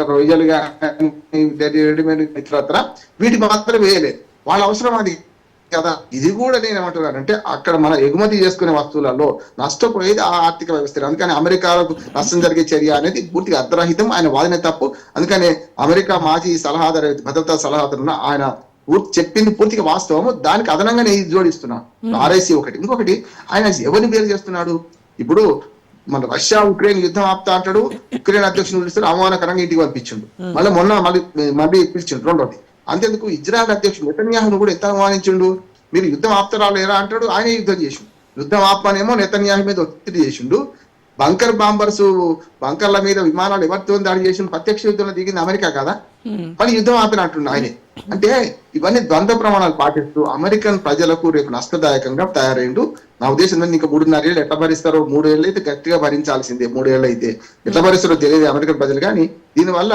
రొయ్యలు కానీ రెడీమేడ్ ఇతరత్ర వీటి మాత్రం వేయలేదు. వాళ్ళ అవసరం అది కదా? ఇది కూడా నేను ఏమంటున్నానంటే అక్కడ మన ఎగుమతి చేసుకునే వస్తువులలో నష్టపోయేది ఆ ఆర్థిక వ్యవస్థ అందుకని అమెరికాలకు నష్టం జరిగే చర్య అనేది పూర్తిగా అర్ధరహితం ఆయన వాదన తప్పు. అందుకనే అమెరికా మాజీ సలహాదారు భద్రతా సలహాదారు ఆయన చెప్పింది పూర్తిగా వాస్తవము. దానికి అదనంగా నేను జోడిస్తున్నాను ఆర్ఐసి ఒకటి. ఇంకొకటి ఆయన ఎవరిని పేరు చేస్తున్నాడు? ఇప్పుడు మన రష్యా ఉక్రెయిన్ యుద్ధం ఆపుతా అంటాడు ఉక్రెయిన్ అధ్యక్షుడు పిలుస్తారు అవమానకరంగా ఇంటికి పంపించిండు. మళ్ళీ మొన్న మళ్ళీ మళ్ళీ పిలిచిండు రెండోది. అంతేందుకు ఇజ్రాయెల్ అధ్యక్షుడు నెతన్యాహును కూడా ఎంత అవమానించిండు? మీరు యుద్ధం ఆపుతారా లేరా అంటాడు ఆయన యుద్ధం చేసిండు. యుద్ధం ఆపనేమో నెతన్యాహు మీద ఒత్తిడి చేసిండు. బంకర్ బాంబర్స్ బంకర్ల మీద విమానాలు ఎవరితో దాడి చేసిన ప్రత్యక్ష యుద్ధంలో దిగింది అమెరికా కదా? మరి యుద్ధం ఆపినట్టుండు ఆయనే. అంటే ఇవన్నీ ద్వంద్వ ప్రమాణాలు పాటిస్తూ అమెరికన్ ప్రజలకు రేపు నష్టదాయకంగా తయారైండు. నా ఉద్దేశం ఇంకా మూడున్నర ఏళ్ళు ఎట్లా భరిస్తారో మూడేళ్ళు అయితే గట్టిగా భరించాల్సిందే మూడేళ్ళు అయితే. ఎట్లా భరిస్తారో తెలియదు అమెరికన్ ప్రజలు కానీ దీనివల్ల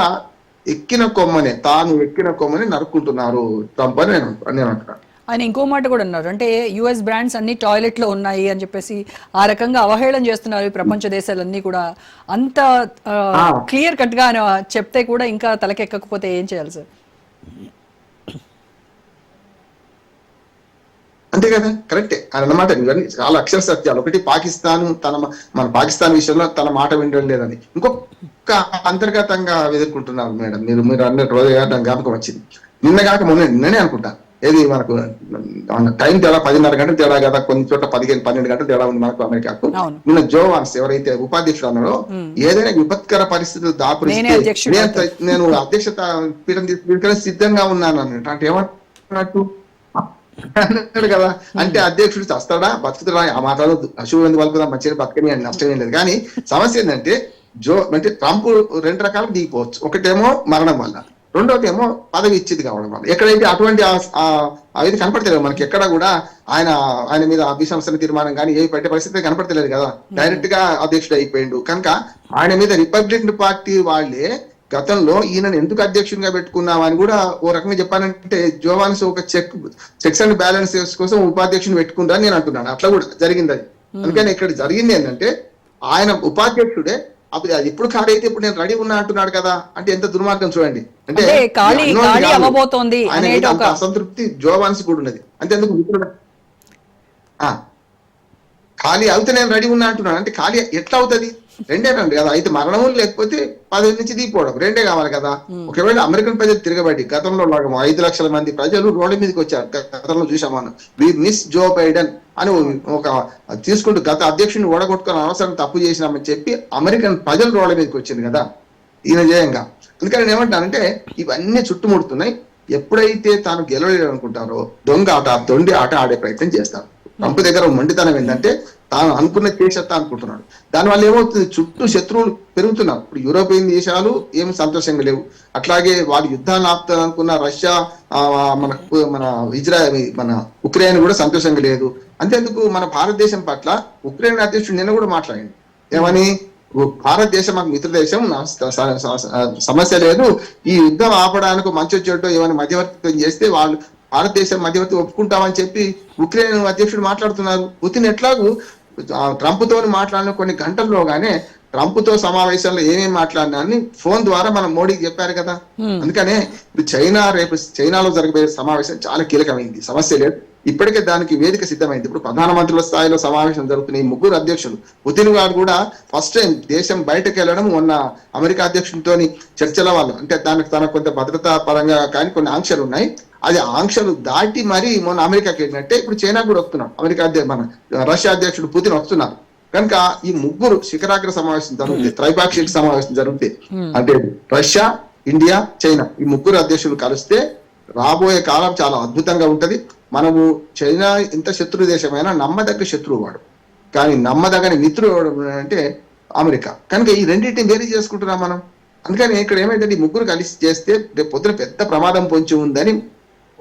ఎక్కిన కొమ్మనే తాను ఎక్కిన కొమ్మని నరుక్కుంటున్నారు ట్రంప్ అని నేను నేను అంటున్నాను ఆయన ఇంకో మాట కూడా అన్నారు. అంటే యుఎస్ బ్రాండ్స్ అన్ని టాయిలెట్లో ఉన్నాయి అని చెప్పేసి ఆ రకంగా అవహేళన చేస్తున్నారు ఈ ప్రపంచ దేశాలన్నీ కూడా. అంత క్లియర్ కట్గా చెప్తే కూడా ఇంకా తలకెక్కకపోతే ఏం చేయాలి సార్? అంతే కదా? కరెక్టే ఆయన అన్నమాట. ఇవన్నీ చాలా అక్షర సత్యాలు. ఒకటి పాకిస్తాన్ తన మన పాకిస్తాన్ విషయంలో తన మాట వినడం లేదని. ఇంకొక అంతర్గతంగా ఎదుర్కొంటున్నారు మేడం. మీరు మీరు అన్నట్టు రోజు నాకు జ్ఞాపకం వచ్చింది. నిన్న కాక మొన్న నిన్ననే అనుకుంటా. ఏది మనకు టైం తేడా పదిన్నర గంటలు తేడా కదా? కొన్ని చోట్ల పదిహేను పన్నెండు గంటలు తేడా ఉంది మనకు అమెరికాకు. నిన్న జోవాన్స్ ఎవరైతే ఉపాధ్యక్షుడు అన్నారో ఏదైనా విపత్కర పరిస్థితులు దాపురిస్తే నేను అధ్యక్షత పీఠం తీసుకుని సిద్ధంగా ఉన్నాను అన్నట్టు. అంటే ఏమంటున్నట్టు అన్నాడు కదా. అంటే అధ్యక్షుడు చస్తాడా? బతుకుతాడా? ఆ మాటలు అశుభం ఎందుకు పలుకుదా మంచిగా బతకని అని నష్టం ఏం లేదు. కానీ సమస్య ఏంటంటే జో అంటే ట్రంప్ రెండు రకాలు దిగిపోవచ్చు. ఒకటేమో మరణం వల్ల రెండోది ఏమో పదవి ఇచ్చేది కావడం వల్ల. ఎక్కడైతే అటువంటి అవి కనపడతలేవు మనకి ఎక్కడ కూడా ఆయన ఆయన మీద అభిశంసన తీర్మానం కానీ ఏ పెట్టే పరిస్థితి కనపడతలేదు కదా. డైరెక్ట్గా అధ్యక్షుడు అయిపోయిండు. కనుక ఆయన మీద రిపబ్లికన్ పార్టీ వాళ్ళే గతంలో ఈయనను ఎందుకు అధ్యక్షునిగా పెట్టుకున్నాం అని కూడా ఓ రకంగా చెప్పానంటే జోవాన్స్ ఒక చెక్ చెక్స్ అండ్ బ్యాలెన్స్ కోసం ఉపాధ్యక్షుని పెట్టుకుందా నేను అంటున్నాను. అట్లా కూడా జరిగింది అది అందుకని ఇక్కడ జరిగింది ఏంటంటే ఆయన ఉపాధ్యక్షుడే అప్పుడు అది ఎప్పుడు ఖాళీ అయితే ఇప్పుడు నేను రెడీ ఉన్నా అంటున్నాడు కదా అంటే ఎంత దుర్మార్గం చూడండి. అంటే అంటే అసంతృప్తి జోవాన్స్ కూడా ఉన్నది. అంతేందుకు? మిత్రుడు ఆ, ఖాళీ అవుతే నేను రెడీ ఉన్నా అంటున్నాను. అంటే ఖాళీ ఎట్లా అవుతుంది? రెండే రండి కదా అయితే మరణము లేకపోతే పదవి నుంచి దిగిపోవడం. రెండే కావాలి కదా. ఒకవేళ అమెరికన్ ప్రజలు తిరగబడి గతంలో లాగా ఐదు లక్షల మంది ప్రజలు రోడ్డు మీదకి వచ్చారు. గతంలో చూసాం మనం వి మిస్ జో బైడెన్ అని ఒక తీసుకుంటూ గత అధ్యక్షుడిని ఓడగొట్టుకుని అవసరం తప్పు చేసినామని చెప్పి అమెరికన్ ప్రజలు రోడ్ల మీదకి వచ్చింది కదా. ఈయన జయంగా. అందుకని నేను ఏమంటానంటే ఇవన్నీ చుట్టుముడుతున్నాయి. ఎప్పుడైతే తాను గెలవలేడు అనుకుంటారో దొంగ ఆట దొండి ఆట ఆడే ప్రయత్నం చేస్తారు. ట్రంప్ దగ్గర మొండితనం ఏంటంటే తాను అనుకున్న చేసేస్తా అనుకుంటున్నాడు దానివల్ల ఏమవుతుంది? చుట్టూ శత్రువులు పెరుగుతున్నారు. ఇప్పుడు యూరోపియన్ దేశాలు? ఏమి సంతోషంగా లేవు. అట్లాగే వాళ్ళు యుద్ధాన్ని ఆపుతారు అనుకున్న రష్యా మన మన ఇజ్రాయల్ మన ఉక్రెయిన్ కూడా సంతోషంగా లేదు. అంతేందుకు మన భారతదేశం పట్ల ఉక్రెయిన్ అధ్యక్షుడు నిన్న కూడా మాట్లాడింది ఏమని? భారతదేశం మాకు మిత్ర దేశం సమస్య లేదు. ఈ యుద్ధం ఆపడానికి మంచి చెడ్డ ఏమైనా మధ్యవర్తిత్వం చేస్తే వాళ్ళు భారతదేశం మధ్యవర్తి ఒప్పుకుంటామని చెప్పి ఉక్రెయిన్ అధ్యక్షుడు మాట్లాడుతున్నారు. పుతిన్ ఎట్లాగూ ట్రంప్ తోని మాట్లాడిన కొన్ని గంటల్లోగానే ట్రంప్తో సమావేశంలో ఏమేమి మాట్లాడినా అని ఫోన్ ద్వారా మనం మోడీకి చెప్పారు కదా. అందుకనే ఇప్పుడు చైనా రేపు చైనాలో జరగబోయే సమావేశం చాలా కీలకమైంది. సమస్య లేదు. ఇప్పటికే దానికి వేదిక సిద్ధమైంది. ఇప్పుడు ప్రధానమంత్రుల స్థాయిలో సమావేశం జరుగుతున్న ఈ ముగ్గురు అధ్యక్షులు పుతిన్ గారు కూడా ఫస్ట్ టైం దేశం బయటకు వెళ్ళడం మొన్న అమెరికా అధ్యక్షుడితోని చర్చల వాళ్ళు అంటే దానికి తన కొంత భద్రతా పరంగా కానీ కొన్ని ఆంక్షలు ఉన్నాయి. అది ఆంక్షలు దాటి మరి మొన్న అమెరికాకి వెళ్ళినట్టే ఇప్పుడు చైనా కూడా వస్తున్నాం. అమెరికా అధ్యక్ష మన రష్యా అధ్యక్షుడు పుతిన్ వస్తున్నారు. కనుక ఈ ముగ్గురు శిఖరాగ్ర సమావేశం జరుగుతుంది త్రైపాక్షిక సమావేశం జరుగుతాయి అంటే రష్యా ఇండియా చైనా ఈ ముగ్గురు అధ్యక్షులు కలిస్తే రాబోయే కాలం చాలా అద్భుతంగా ఉంటది. మనము చైనా ఇంత శత్రు దేశమైనా నమ్మదగ్గ శత్రువు వాడు. కానీ నమ్మదగని మిత్రుడు అంటే అమెరికా. కనుక ఈ రెండింటిని వేరు చేసుకుంటున్నాం మనం. అందుకని ఇక్కడ ఏమైందంటే ఈ ముగ్గురు కలిసి చేస్తే రేపు పొద్దున పెద్ద ప్రమాదం పొంచి ఉందని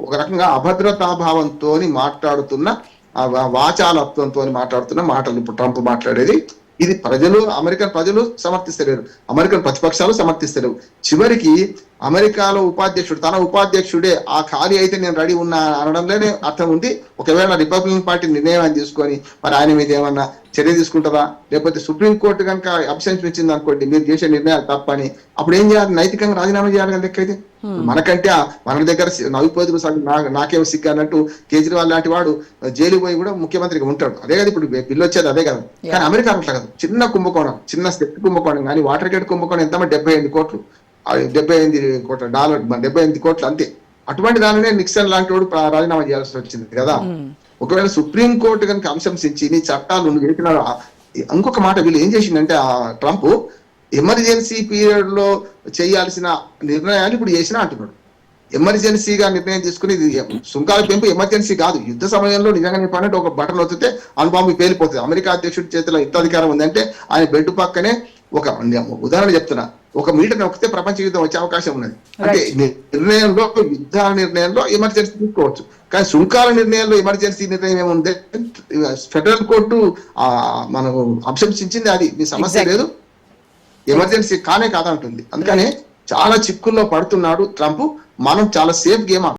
ఒక రకంగా అభద్రతాభావంతో మాట్లాడుతున్న వాచాలత్వంతో మాట్లాడుతున్న మాటలు ఇప్పుడు ట్రంప్ మాట్లాడేది. ఇది ప్రజలు అమెరికన్ ప్రజలు సమర్థిస్తలేరు. అమెరికన్ ప్రతిపక్షాలు సమర్థిస్తలేవు. చివరికి అమెరికాలో ఉపాధ్యక్షుడు తన ఉపాధ్యక్షుడే ఆ ఖాళీ అయితే నేను రెడీ ఉన్నా అనడంలోనే అర్థం ఉంది. ఒకవేళ రిపబ్లికన్ పార్టీ నిర్ణయం తీసుకొని మరి ఆయన మీద ఏమన్నా చర్య తీసుకుంటారా? లేకపోతే సుప్రీం కోర్టు కనుక అబ్సెన్స్ ఇచ్చింది అనుకోండి మీరు చేసే నిర్ణయాలు తప్పని. అప్పుడు ఏం చేయాలి? నైతికంగా రాజీనామా చేయాలి కదా లెక్కైతే మనకంటే మన దగ్గర సి- నవ్విపోతుకు సగం నా- నాకేం సిగ్గు అన్నట్టు కేజ్రీవాల్ లాంటి వాడు జైలు పోయి కూడా ముఖ్యమంత్రిగా ఉంటాడు. అదే కదా ఇప్పుడు బిల్లు వచ్చేది అదే కదా. కానీ అమెరికా అట్లా కదా. చిన్న కుంభకోణం చిన్న స్టెప్ కుంభకోణం. కానీ వాటర్ గేట్ కుంభకోణం ఎంత డెబ్బై ఎనిమిది కోట్లు. డెబ్బై ఎనిమిది కోట్ల డాలర్ డెబ్బై ఎనిమిది కోట్లు అంతే. అటువంటి దానినే నిక్సన్ లాంటి వాడు రాజీనామా చేయాల్సి వచ్చింది కదా. ఒకవేళ సుప్రీం కోర్టు కనుక అంశంసించి నీ చట్టాలు నువ్వు చేసిన ఇంకొక మాట వీళ్ళు ఏం చేసిందంటే ఆ ట్రంప్ ఎమర్జెన్సీ పీరియడ్లో చేయాల్సిన నిర్ణయాలు ఇప్పుడు చేసినా అంటున్నాడు. ఎమర్జెన్సీగా నిర్ణయం తీసుకుని ఇది సుంకాల పెంపు ఎమర్జెన్సీ కాదు. యుద్ధ సమయంలో నిజంగా చెప్పాలంటే ఒక బటన్ వస్తే అనుభవం పేలిపోతుంది. అమెరికా అధ్యక్షుడి చేతిలో యుద్ధ అధికారం ఉందంటే ఆయన బెడ్ పక్కనే ఒక ఉదాహరణ చెప్తున్నా. ఒక మీటర్ నొక్కితే ప్రపంచ యుద్ధం వచ్చే అవకాశం ఉన్నది. అంటే నిర్ణయంలో యుద్ధ నిర్ణయంలో ఎమర్జెన్సీ తీసుకోవచ్చు. కానీ సుంకాల నిర్ణయంలో ఎమర్జెన్సీ నిర్ణయం ఏముంది? ఫెడరల్ కోర్టు మనకు అంశంసించింది అది. మీ సమస్య. లేదు. ఎమర్జెన్సీ కానే కాదంటుంది. అందుకని చాలా చిక్కుల్లో పడుతున్నాడు ట్రంప్. మనం చాలా సేఫ్ గేమ్